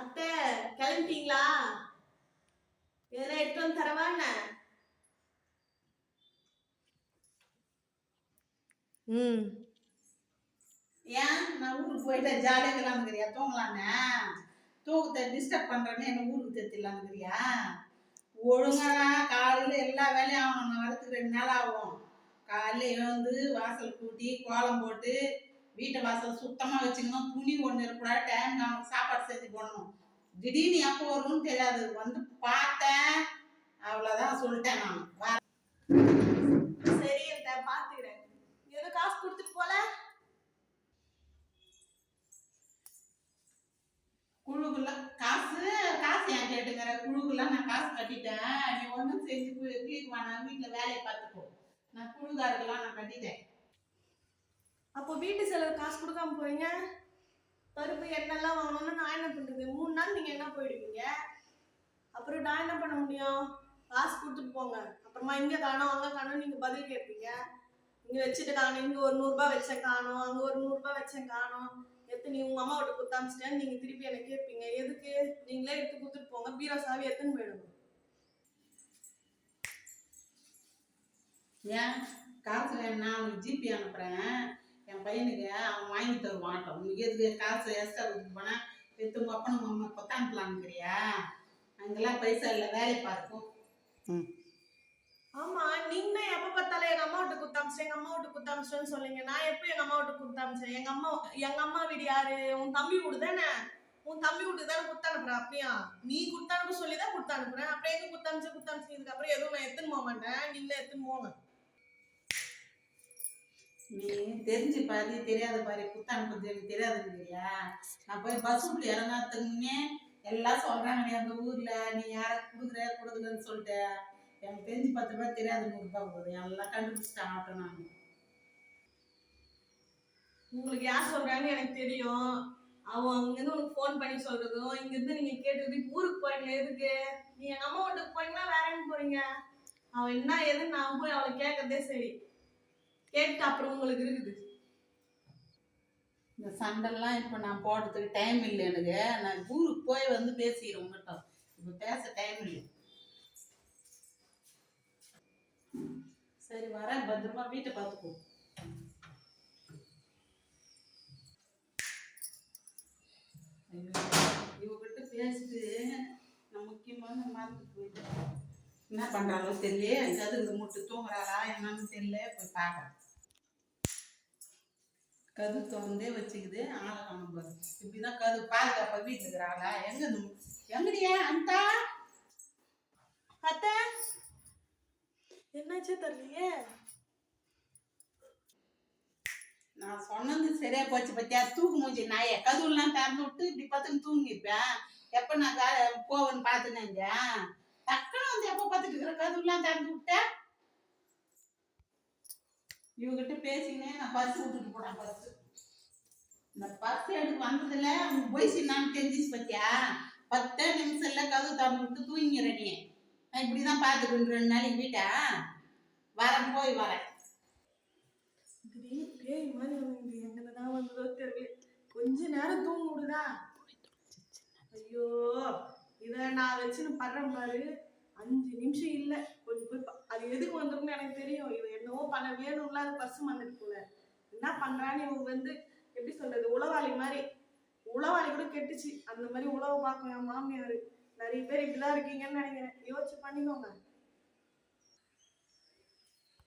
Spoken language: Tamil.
அத்தை கிளம்பிட்டீங்களா? எதனா எடுத்து வந்து தரவா என்ன? ம். ஏன்? நான் ஊருக்கு போயிட்டு ஜாலியாக இருக்கலாம்ங்கிறியா தூங்கலான்னு தூக்கத்தை டிஸ்டர்ப் பண்ணுறேன்னு என்ன ஊருக்கு தெரித்திடலாம்ங்கிறியா ஒழுங்கா காலையில் எல்லா வேலையும் ஆகணும். நான் வரதுக்கு ரெண்டு நாள் ஆகும். காலையில் எழுந்து வாசல் கூட்டி கோலம் போட்டு வீட்டை வாசல் சுத்தமாக வச்சுக்கணும் துணி ஒன்று இருக்கக்கூடாது டைம் நமக்கு சாப்பாடு செஞ்சு போடணும். திடீர்னு எப்போ வரும்னு தெரியாது. வந்து பார்த்தேன். அவ்வளோதான் சொல்லிட்டேன் நான். சரி அத்தை பாத்துக்கிறேன். ஏதோ காசு கொடுத்துட்டு போல? குழுக்குள்ள காசு காசு ஏன் கேட்டுக்கிற? குழுக்குள்ள நான் காசு கட்டிட்டேன். நீ ஒன்றும் செஞ்சு கிளிக் வேணாம் வீட்டில் வேலையை பார்த்துக்கோ. நான் குழுக்காருக்கெல்லாம் நான் கட்டிட்டேன். அப்போ வீட்டு செலவு காசு கொடுக்காம போறீங்க? பருப்பு எண்ணெய்லாம் வாங்கணும்னா நான் என்ன பண்றது? மூணு நாள் நீங்க என்ன போயிடுவீங்க? அப்புறம் நான் என்ன பண்ண முடியும்? காசு கொடுத்துட்டு போங்க. அப்புறமா இங்க காணோம் அங்க காணோம் நீங்க பதில் கேட்பீங்க. இங்க வச்சுட்டு காணோம். இங்க ஒரு நூறுரூபா வச்சேன் காணோம். அங்க ஒரு நூறுரூபா வச்சேன் காணோம். எத்தனை நீ உங்க அம்மா விட்டு குத்தாமிச்சிட்டேன்னு நீங்க திருப்பி என்ன கேட்பீங்க? எதுக்கு? நீங்களே எடுத்து கொடுத்துட்டு போங்க. பீரோ சாவி எடுத்துன்னு போயிடுங்க. ஏன்? காசு வேணும்னா அவனுக்கு ஜிபே அனுப்புகிறேன் பையனுக்கு அவன் வாங்கி தருவான் உனக்கு எதுக்கு காசு எக்ஸ்ட்ரா கொடுத்து போனால் எடுத்து உங்கள் அப்பனும் அம்மா கொத்த அனுப்பலான்னுக்கிறியா அங்கெல்லாம் பைசா இல்லை வேலை பார்க்கும் ஆமா நீங்க எப்ப பார்த்தாலும் எங்க அம்மா விட்டு குத்தாமிச்சேன் எங்க அம்மா விட்டு குத்தாமிச்சேன்னு சொல்லுங்க நான் எப்ப எங்க அம்மா விட்டு குத்தாமிச்சேன் எங்க அம்மா எங்க அம்மா வீடு யாரு? உன் தம்பி வீடு தானே உன் தம்பி வீட்டுக்கு தானே குத்தானுப்புற அப்படியா நீ குத்தானுப்பு சொல்லி தான் குத்தானுப்புறேன் அப்புறம் எங்க குத்தாமிச்சு குத்தாமிச்சு இதுக்கப்புறம் எதுவும் நான் எடுத்துன்னு போக மாட்டேன். நீங்களே எடுத்துன்னு போங்க. நீ தெரிஞ்சு பாரு தெரியாத பாரு குத்த அனுப்புறது எனக்கு தெரியாதுங்கிறியா நான் போய் பஸ் விட்டு இறங்காதுக்கு எல்லாம் சொல்றாங்க நீ அந்த ஊர்ல நீ யாரை கொடுக்குற கொடுக்குறன்னு சொல்லிட்டு. எனக்கு தெரிஞ்சு பத்து ரூபாய் தெரியாது நூறுரூபா போதும் எல்லாம் கண்டுபிடிச்சிட்டேன் ஆட்டோ நான். உங்களுக்கு யார் சொல்றாங்கன்னு எனக்கு தெரியும். அவன் அங்கிருந்து உனக்கு ஃபோன் பண்ணி சொல்றதும் இங்கிருந்து நீங்க கேட்டது ஊருக்கு போறீங்க எதுக்கு? நீ எங்க அம்மா வீட்டுக்கு போறீங்களா வேற எங்க போறீங்க? அவன் என்ன ஏதுன்னு நான் போய் அவளை கேட்கறதே சரி. கேட்டு அப்புறம் உங்களுக்கு இருக்குது. இந்த சண்டெல்லாம் இப்போ நான் போடுறதுக்கு டைம் இல்லை எனக்கு. நான் ஊருக்கு போய் வந்து பேசிக்கிறேன் உங்கள்கிட்ட இப்போ பேச டைம் இல்லை. சரி வரேன். பத்திரமா வீட்டை பார்த்துக்கோ. இவகிட்ட பேசிட்டு நான் முக்கியமான மறந்து போயிட்டேன். என்ன பண்ணுறாங்களோ தெரியல கதுங்க முட்டு தூங்குறாளா என்னன்னு தெரியல போய் பார்க்குறேன். கது திறந்தே வச்சுக்குது. ஆளை காணும் பாரு. இப்படிதான் கது பாதுகாப்பா வீட்டுல இருக்கிறாளா எங்க எங்கடியா அந்த அத்தை? என்னாச்சே தெரியலையே? நான் சொன்னது சரியா போச்சு பத்தியா? தூக்கு மூஞ்சி நாய. கதுவெல்லாம் திறந்து விட்டு இப்படி பார்த்துன்னு தூங்கிருப்பேன் எப்ப நான் கா- போவேன்னு பார்த்துனேங்க டக்குனு வந்து எப்போ பார்த்துட்டு இருக்கிற கதவுலாம் திறந்து விட்டேன் இவகிட்ட பேசினே நான் பர்ஸ் விட்டுட்டு போனேன் பர்ஸ் இந்த பர்ஸ் எடுத்து வந்ததுல அவங்க போய் சின்னான்னு தெரிஞ்சிச்சு பத்தியா? பத்தே நிமிஷம்ல கதவு திறந்து விட்டு தூங்கிற நீ. நான் இப்படிதான் பார்த்துக்கிட்டு ரெண்டு நாளைக்கு வீட்டா. வரேன் போய் வரேன். பேய் மாதிரி வந்து தான் வந்ததோ தெரியல. கொஞ்ச நேரம் தூங்க விடுதா நான் வச்சுன்னு படுறேன் பாரு. அஞ்சு நிமிஷம் இல்லை. கொஞ்சம் போய் அது எதுக்கு வந்துருக்குன்னு எனக்கு தெரியும். இது என்னவோ பண்ண வேணும்ல அது பசு வந்துட்டு போல. என்ன பண்றான்னு இவங்க வந்து எப்படி சொல்றது உளவாளி மாதிரி. உளவாளி கூட கெட்டுச்சு. அந்த மாதிரி உழவு பார்க்கும் என் மாமியார். நிறைய பேர் இப்படிதான் இருக்கீங்கன்னு நினைக்கிறேன். யோசிச்சு பண்ணிக்கோங்க.